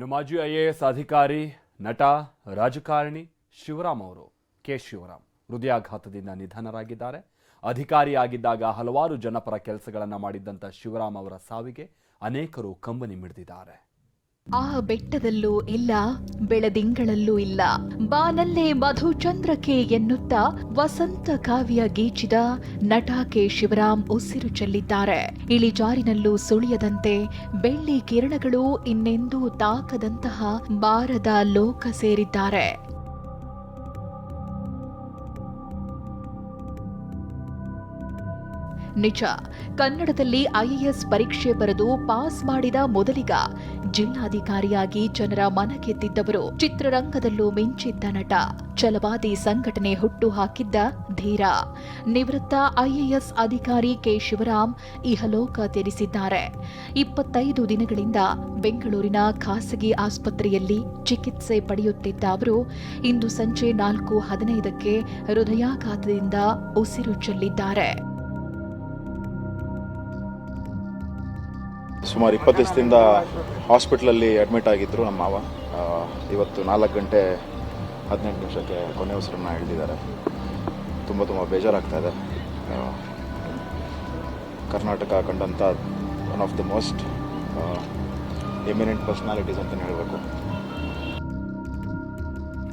ಇನ್ನು ಮಾಜಿ I A S ಅಧಿಕಾರಿ, ನಟ, ರಾಜಕಾರಣಿ ಶಿವರಾಮ್ ಅವರು, ಕೆ. ಶಿವರಾಮ್ ಹೃದಯಾಘಾತದಿಂದ ನಿಧನರಾಗಿದ್ದಾರೆ. ಅಧಿಕಾರಿಯಾಗಿದ್ದಾಗ ಹಲವಾರು ಜನಪರ ಕೆಲಸಗಳನ್ನು ಮಾಡಿದ್ದಂಥ ಶಿವರಾಮ್ ಅವರ ಸಾವಿಗೆ ಅನೇಕರು ಕಂಬನಿ ಮಿಡಿದಿದ್ದಾರೆ. ಆ ಬೆಟ್ಟದಲ್ಲೂ ಇಲ್ಲ, ಬೆಳದಿಂಗಳಲ್ಲೂ ಇಲ್ಲ. ಬಾನಲ್ಲೇ ಮಧುಚಂದ್ರಕೆ ಎನ್ನುತ್ತಾ ವಸಂತ ಕಾವ್ಯ ಗೀಚಿದ ನಟ ಕೆ ಶಿವರಾಮ್ ಉಸಿರು ಚೆಲ್ಲಿದ್ದಾರೆ. ಇಳಿಜಾರಿನಲ್ಲೂ ಸುಳಿಯದಂತೆ ಬೆಳ್ಳಿ ಕಿರಣಗಳು ಇನ್ನೆಂದೂ ತಾಕದಂತಹ ಬಾರದ ಲೋಕ ಸೇರಿದ್ದಾರೆ. ನಿಜ. ಕನ್ನಡದಲ್ಲಿ ಐಎಎಸ್ ಪರೀಕ್ಷೆ ಬರೆದು ಪಾಸ್ ಮಾಡಿದ ಮೊದಲಿಗ ಜಿಲ್ಲಾಧಿಕಾರಿಯಾಗಿ ಜನರ ಮನ ಮನಗೆದ್ದಿದ್ದವರು ಚಿತ್ರರಂಗದಲ್ಲೂ ಮಿಂಚಿದ್ದ ನಟ. ಛಲವಾದಿ ಸಂಘಟನೆ ಹುಟ್ಟು ಹಾಕಿದ್ದ ಧೀರ. ನಿವೃತ್ತ ಐಎಎಸ್ ಅಧಿಕಾರಿ ಕೆ. ಶಿವರಾಮ್ ಇಹಲೋಕ ತ್ಯಜಿಸಿದ್ದಾರೆ. ಇಪ್ಪತ್ತೈದು ದಿನಗಳಿಂದ ಬೆಂಗಳೂರಿನ ಖಾಸಗಿ ಆಸ್ಪತ್ರೆಯಲ್ಲಿ ಚಿಕಿತ್ಸೆ ಪಡೆಯುತ್ತಿದ್ದ ಅವರು ಇಂದು ಸಂಜೆ ನಾಲ್ಕು ಹದಿನೈದಕ್ಕೆ ಹೃದಯಾಘಾತದಿಂದ ಉಸಿರು ಚೆಲ್ಲಿದ್ದಾರೆ. ಸುಮಾರು ಇಪ್ಪತ್ತು ದಿವಸದಿಂದ ಹಾಸ್ಪಿಟ್ಲಲ್ಲಿ ಅಡ್ಮಿಟ್ ಆಗಿದ್ದರು ನಮ್ಮ ಮಾವ. ಇವತ್ತು ನಾಲ್ಕು ಗಂಟೆ ಹದಿನೆಂಟು ನಿಮಿಷಕ್ಕೆ ಕೊನೆ ಉಸಿರನ್ನ ಹಿಡಿದಿದ್ದಾರೆ. ತುಂಬ ತುಂಬ ಬೇಜಾರಾಗ್ತಾ ಇದೆ. Karnataka ಕಂಡಂಥ one of the most eminent personalities ಅಂತಲೇ ಹೇಳಬೇಕು.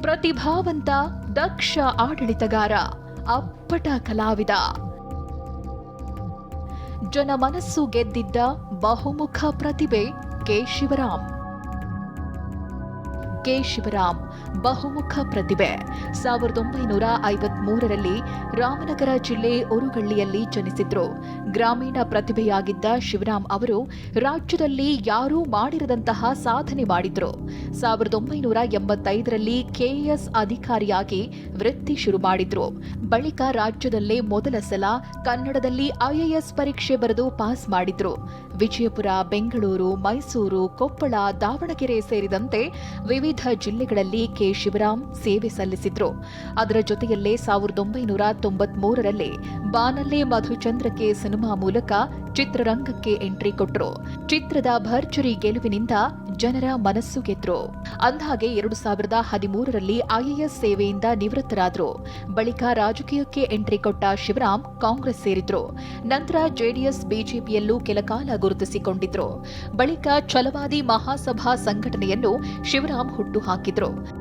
ಪ್ರತಿಭಾವಂತ ದಕ್ಷ ಆಡಳಿತಗಾರ ಅಪ್ಪಟ ಕಲಾವಿದ. ಜನಮನಸ್ಸು ಗೆದ್ದಿದ್ದ ಬಹುಮುಖ ಪ್ರತಿಭೆ ಕೆ ಶಿವರಾಮ್. ಕೆ ಶಿವರಾಮ್. ಬಹುಮುಖ ಪ್ರತಿಭೆ. ಸಾವಿರದ ಒಂಬೈನೂರ ಐವತ್ಮೂರರಲ್ಲಿ ರಾಮನಗರ ಜಿಲ್ಲೆ ಉರುಗಳ್ಳಿಯಲ್ಲಿ ಜನಿಸಿದ್ರು. ಗ್ರಾಮೀಣ ಪ್ರತಿಭೆಯಾಗಿದ್ದ ಶಿವರಾಮ್ ಅವರು ರಾಜ್ಯದಲ್ಲಿ ಯಾರೂ ಮಾಡಿರದಂತಹ ಸಾಧನೆ ಮಾಡಿದ್ರು. ಸಾವಿರದ ಒಂಬೈನೂರ ಎಂಬತ್ತೈದರಲ್ಲಿ ಕೆಎಎಸ್ ಅಧಿಕಾರಿಯಾಗಿ ವೃತ್ತಿ ಶುರು ಮಾಡಿದ್ರು. ಬಳಿಕ ರಾಜ್ಯದಲ್ಲೇ ಮೊದಲ ಸಲ ಕನ್ನಡದಲ್ಲಿ ಐಎಎಸ್ ಪರೀಕ್ಷೆ ಬರೆದು ಪಾಸ್ ಮಾಡಿದ್ರು. ವಿಜಯಪುರ, ಬೆಂಗಳೂರು, ಮೈಸೂರು, ಕೊಪ್ಪಳ, ದಾವಣಗೆರೆ ಸೇರಿದಂತೆ ವಿವಿಧ ಜಿಲ್ಲೆಗಳಲ್ಲಿ ಕೆ ಶಿವರಾಮ್ ಸೇವೆ ಸಲ್ಲಿಸಿದ್ರು. ಅದರ ಜೊತೆಯಲ್ಲೇ ಸಾವಿರದ ಒಂಬೈನೂರ ತೊಂಬತ್ಮೂರರಲ್ಲಿ ಬಾನಲ್ಲೇ ಮಧುಚಂದ್ರಕ್ಕೆ ಸಿನಿಮಾ ಮೂಲಕ ಚಿತ್ರರಂಗಕ್ಕೆ ಎಂಟ್ರಿ ಕೊಟ್ಟರು ಚಿತ್ರದ ಭರ್ಜರಿ ಗೆಲುವಿನಿಂದ ಜನರ ಮನಸ್ಸು ಗೆದ್ರು. ಅಂದ್ಹಾಗೆ ಎರಡು ಸಾವಿರದ ಹದಿಮೂರರಲ್ಲಿ ಐಎಎಸ್ ಸೇವೆಯಿಂದ ನಿವೃತ್ತರಾದರು. ಬಳಿಕ ರಾಜಕೀಯಕ್ಕೆ ಎಂಟ್ರಿ ಕೊಟ್ಟ ಶಿವರಾಮ್ ಕಾಂಗ್ರೆಸ್ ಸೇರಿದ್ರು. ನಂತರ ಜೆಡಿಎಸ್, ಬಿಜೆಪಿಯಲ್ಲೂ ಕೆಲಕಾಲ ಗುರುತಿಸಿಕೊಂಡಿದ್ರು. ಬಳಿಕ ಛಲವಾದಿ ಮಹಾಸಭಾ ಸಂಘಟನೆಯನ್ನು ಶಿವರಾಮ್ ಹುಟ್ಟು ಹಾಕಿದ್ರು.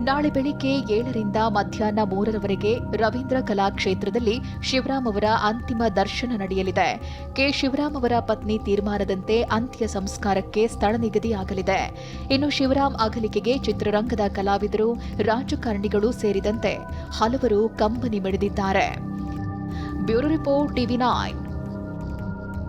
ನಾಳೆ ಬೆಳಿಗ್ಗೆ ಏಳರಿಂದ ಮಧ್ಯಾಹ್ನ ಮೂರರವರೆಗೆ ರವೀಂದ್ರ ಕಲಾಕ್ಷೇತ್ರದಲ್ಲಿ ಶಿವರಾಮ್ ಅವರ ಅಂತಿಮ ದರ್ಶನ ನಡೆಯಲಿದೆ. ಕೆ. ಶಿವರಾಮ್ ಅವರ ಪತ್ನಿ ತೀರ್ಮಾನದಂತೆ ಅಂತ್ಯ ಸಂಸ್ಕಾರಕ್ಕೆ ಸ್ಥಳ ನಿಗದಿಯಾಗಲಿದೆ. ಇನ್ನು ಶಿವರಾಮ್ ಅಗಲಿಕೆಗೆ ಚಿತ್ರರಂಗದ ಕಲಾವಿದರು, ರಾಜಕಾರಣಿಗಳು ಸೇರಿದಂತೆ ಹಲವರು ಕಂಬನಿ ಮಿಡಿದಿದ್ದಾರೆ. Bureau report TV nine.